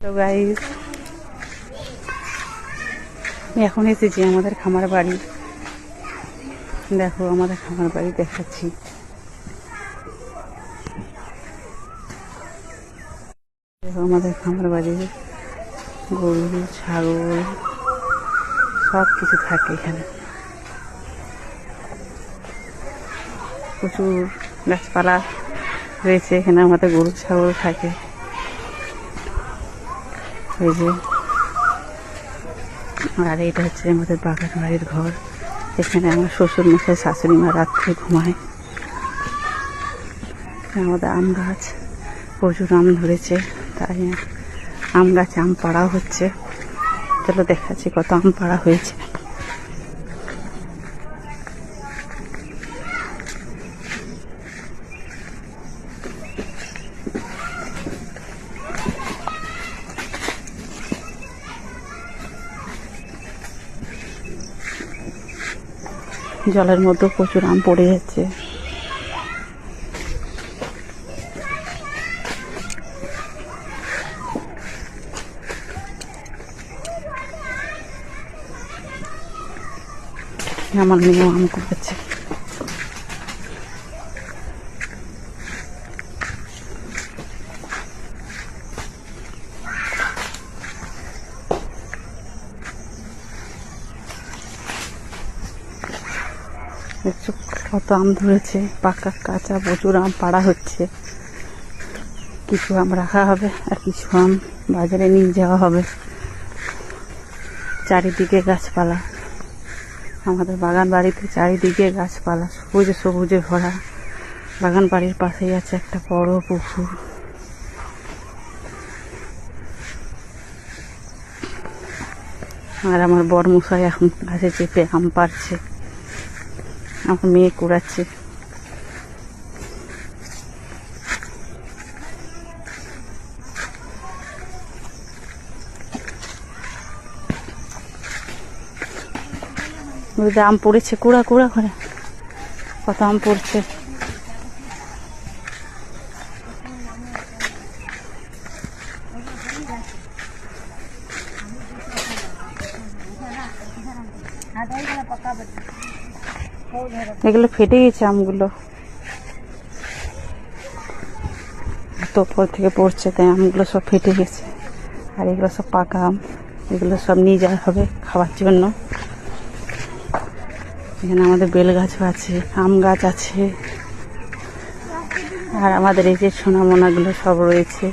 তো গাইস এখন এসেছি আমাদের খামার বাড়ি। দেখো, আমাদের খামার বাড়ি দেখাচ্ছি। দেখো, আমাদের খামার বাড়ি, গরু, ছাগল সব কিছু থাকে এখানে। প্রচুর গাছপালা রয়েছে এখানে, আমাদের গরু, ছাগল থাকে। এই যে আর এটা হচ্ছে আমাদের বাগান বাড়ির ঘর। এখানে আমার শ্বশুর মশাই শাশুড়ি মা রাত্রে ঘুমায়। আমাদের আম গাছ, প্রচুর আম ধরেছে, তাই আম গাছে আম পাড়া হচ্ছে। চলো দেখাচ্ছি কত আম পাড়া হয়েছে। জলের মধ্যে প্রচুর আম পড়ে যাচ্ছে। আমার মেয়েও আম কুড়াচ্ছে কত আম ধরেছে, পাকা কাঁচা প্রচুর আম পাড়া হচ্ছে। কিছু আম রাখা হবে আর কিছু আম বাজারে নিয়ে যাওয়া হবে। চারিদিকে গাছপালা। আমাদের বাগান বাড়িতে চারিদিকে গাছপালা, সবুজে সবুজে ভরা। বাগান বাড়ির পাশেই আছে একটা বড় পুকুর। আর আমার বর মশাই এখন গাছে চেপে আম পারছে আমার মেয়ে কুড়াচ্ছে। আম পড়েছে কুড়া কুড়া করে। কত আম পড়ছে। এগুলো ফেটে গেছে আমগুলো। উপর থেকে পড়ছে তাই আমগুলো সব ফেটে গেছে। আর এগুলো সব পাকা আম। এগুলো সব নিয়ে যাওয়া হবে খাওয়ার জন্য। এখানে আমাদের বেল গাছও আছে, আম গাছ আছে। আর আমাদের এই যে সোনামোনাগুলো সব রয়েছে।